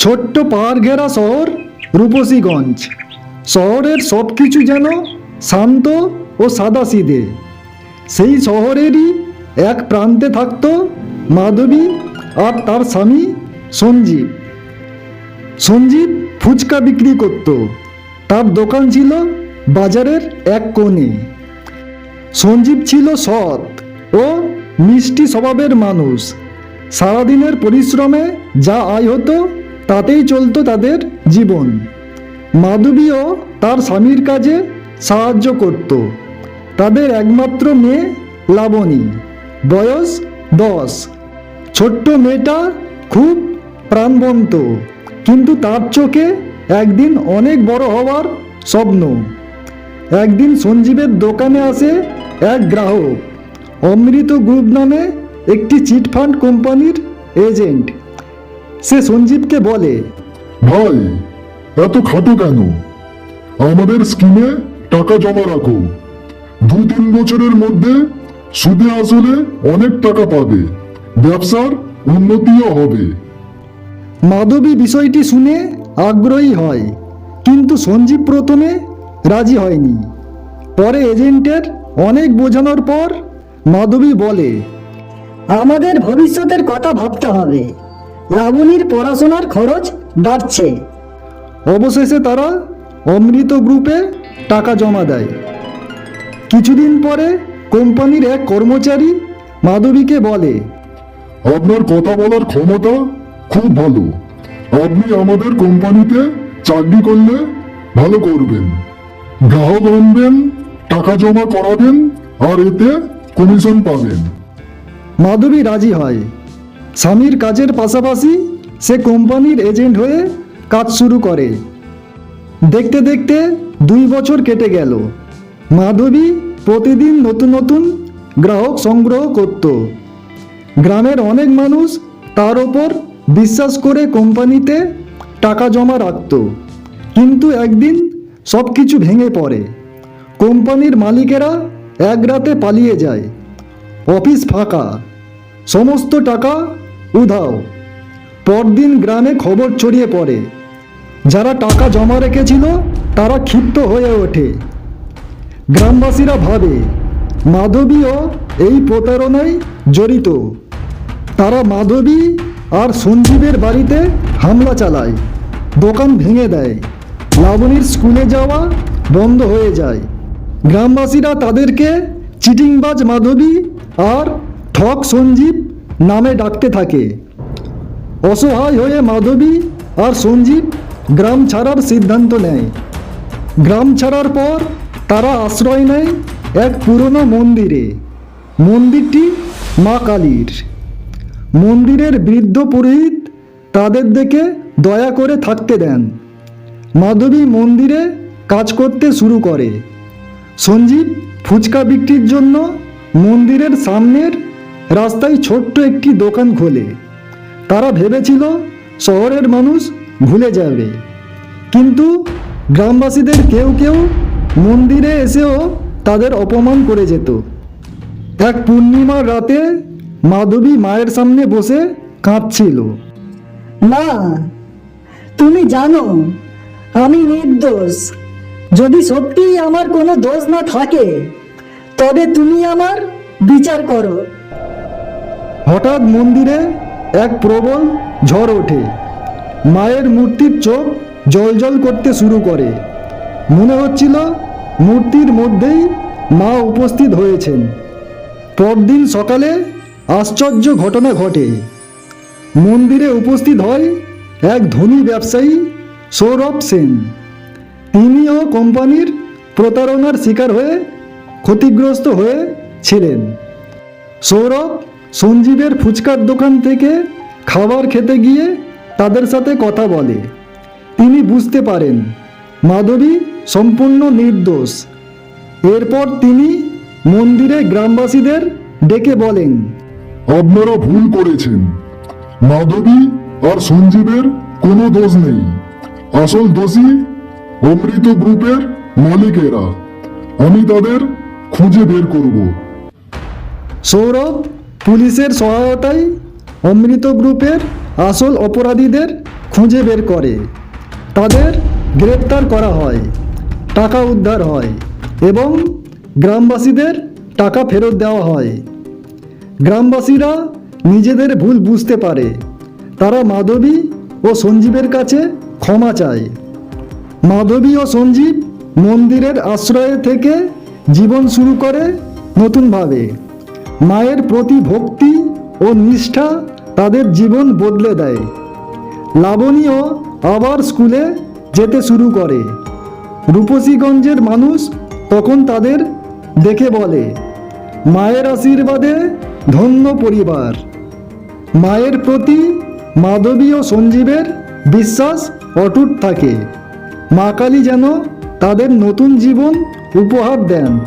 ছোট্ট পাহাড় ঘেরা শহর, রূপসীগঞ্জ। শহরের সব কিছু যেন শান্ত ও সাদাসিধে। সেই শহরেরই এক প্রান্তে থাকত মাধবী আর তার স্বামী সঞ্জীব। সঞ্জীব ফুচকা বিক্রি করত। তার দোকান ছিল বাজারের এক কোণে। সঞ্জীব ছিল সৎ ও মিষ্টি স্বভাবের মানুষ। সারাদিনের পরিশ্রমে যা আয় হতো তাতেই চলতো তাদের জীবন। মাধবীও তার স্বামীর কাজে সাহায্য করত। তাদের একমাত্র মেয়ে লাবণী। বয়স দশ। ছোট্ট মেয়েটা খুব প্রাণবন্ত। কিন্তু তার চোখে একদিন অনেক বড় হওয়ার স্বপ্ন। একদিন সঞ্জীবের দোকানে আসে এক গ্রাহক। অমৃত গ্রুপ নামে একটি চিটফান্ড কোম্পানির এজেন্ট। সে সঞ্জীবকে বলে ভাই এত খাটো কেন? আমাদের স্কিমে টাকা জমা রাখো। দু তিন বছরের মধ্যে সুদে আসলে অনেক টাকা পাবে। ব্যবসার উন্নতিও হবে। মাধবী বিষয়টি শুনে আগ্রহী হয় কিন্তু সঞ্জীব প্রথমে রাজি হয়নি। পরে এজেন্টের অনেক বোঝানোর পর মাধবী বলে আমাদের ভবিষ্যতের কথা ভাবতে হবে। লাবণীর পড়াশোনার খরচ বাড়ছে। অবশেষে তারা অমৃত গ্রুপে টাকা জমা দেয়। কিছুদিন পরে কোম্পানির এক কর্মচারী মাধবীকে বলে আপনার কথা বলার ক্ষমতা খুব ভালো। আপনি আমাদের কোম্পানিতে চাকরি করলে ভালো করবেন। গ্রাহক আনবেন টাকা জমা করাবেন আর এতে কমিশন পাবেন। মাধবী রাজি হয়। স্বামীর কাজের পাশাপাশি সে কোম্পানির এজেন্ট হয়ে কাজ শুরু করে। দেখতে দেখতে দুই বছর কেটে গেল। মাধবী প্রতিদিন নতুন নতুন গ্রাহক সংগ্রহ করত। গ্রামের অনেক মানুষ তার ওপর বিশ্বাস করে কোম্পানিতে টাকা জমা রাখত। কিন্তু একদিন সব কিছু ভেঙে পড়ে। কোম্পানির মালিকেরা এক রাতে পালিয়ে যায়। অফিস ফাঁকা। সমস্ত টাকা উধাও। পরদিন গ্রামে খবর ছড়িয়ে পড়ে। যারা টাকা জমা রেখেছিল, তারা ক্ষিপ্ত হয়ে ওঠে। গ্রামবাসীরা ভাবে, মাধবীও এই প্রতারণায় জড়িত। তারা মাধবী আর সঞ্জীবের বাড়িতে হামলা চালায়। দোকান ভেঙে দেয়। লাবণীর স্কুলে যাওয়া বন্ধ হয়ে যায়। গ্রামবাসীরা তাদেরকে চিটিংবাজ মাধবী আর ঠক সঞ্জীব নামে ডাকতে থাকে। অসহায় হয়ে মাধবী আর সঞ্জীব গ্রাম ছাড়ার সিদ্ধান্ত নেয়। গ্রাম ছাড়ার পর তারা আশ্রয় নেয় এক পুরনো মন্দিরে। মন্দিরটি মা কালীর। মন্দিরের বৃদ্ধ পুরোহিত তাদের দেখে দয়া করে থাকতে দেন। মাধবী মন্দিরে কাজ করতে শুরু করে। সঞ্জীব ফুচকা বিক্রির জন্য মন্দিরের সামনের রাস্তায় ছোট্ট একটি দোকান খোলে। তারা ভেবেছিল শহরের মানুষ ভুলে যাবে। কিন্তু গ্রামবাসীদের কেউ কেউ মন্দিরে এসেও তাদের অপমান করে যেত। এক পূর্ণিমার রাতে মাধবী মায়ের সামনে বসে কাঁদছিল। মা, তুমি জানো, আমি নির্দোষ। যদি সত্যিই আমার কোনো দোষ না থাকে, তবে তুমি আমার বিচার করো। হঠাৎ মন্দিরে এক প্রবল ঝড় ওঠে। মায়ের মূর্তির চোখ জলজল করতে শুরু করে। মনে হচ্ছিল মূর্তির মধ্যেই মা উপস্থিত হয়েছেন। পরদিন সকালে আশ্চর্য ঘটনা ঘটে। মন্দিরে উপস্থিত হয় এক ধনী ব্যবসায়ী সৌরভ সেন। তিনিও কোম্পানির প্রতারণার শিকার হয়ে ক্ষতিগ্রস্ত হয়ে ছিলেন। সৌরভ সঞ্জীবের ফুচকার দোকান থেকে খাবার খেতে গিয়ে তাদের সাথে কথা বলে। তিনি বুঝতে পারেন মাধবী সম্পূর্ণ নির্দোষ। এরপর তিনি মন্দিরে গ্রামবাসীদের ডেকে বলেন আপনারা ভুল করেছেন। মাধবী আর সঞ্জীবের কোনো দোষ নেই। আসল দোষী অমৃত গ্রুপের মালিকেরা। আমি তাদের খুঁজে বের করব। সৌরভ পুলিশের সহায়তায় অমৃত গ্রুপের আসল অপরাধীদের খুঁজে বের করে। তাদের গ্রেপ্তার করা হয়, টাকা উদ্ধার হয় এবং গ্রামবাসীদের টাকা ফেরত দেওয়া হয়। গ্রামবাসীরা নিজেদের ভুল বুঝতে পারে। তারা মাধবী ও সঞ্জীবের কাছে ক্ষমা চায়। মাধবী ও সঞ্জীব মন্দিরের আশ্রয়ে থেকে জীবন শুরু করে নতুনভাবে। মায়ের প্রতি ভক্তি ও নিষ্ঠা তাদের জীবন বদলে দেয়। লাবণীও আবার স্কুলে যেতে শুরু করে। রূপসীগঞ্জের মানুষ তখন তাদের দেখে বলে, মায়ের আশীর্বাদে ধন্য পরিবার। মায়ের প্রতি মাধবী ও সঞ্জীবের বিশ্বাস অটুট থাকে। মা কালী যেন তাদের নতুন জীবন উপহার দেন।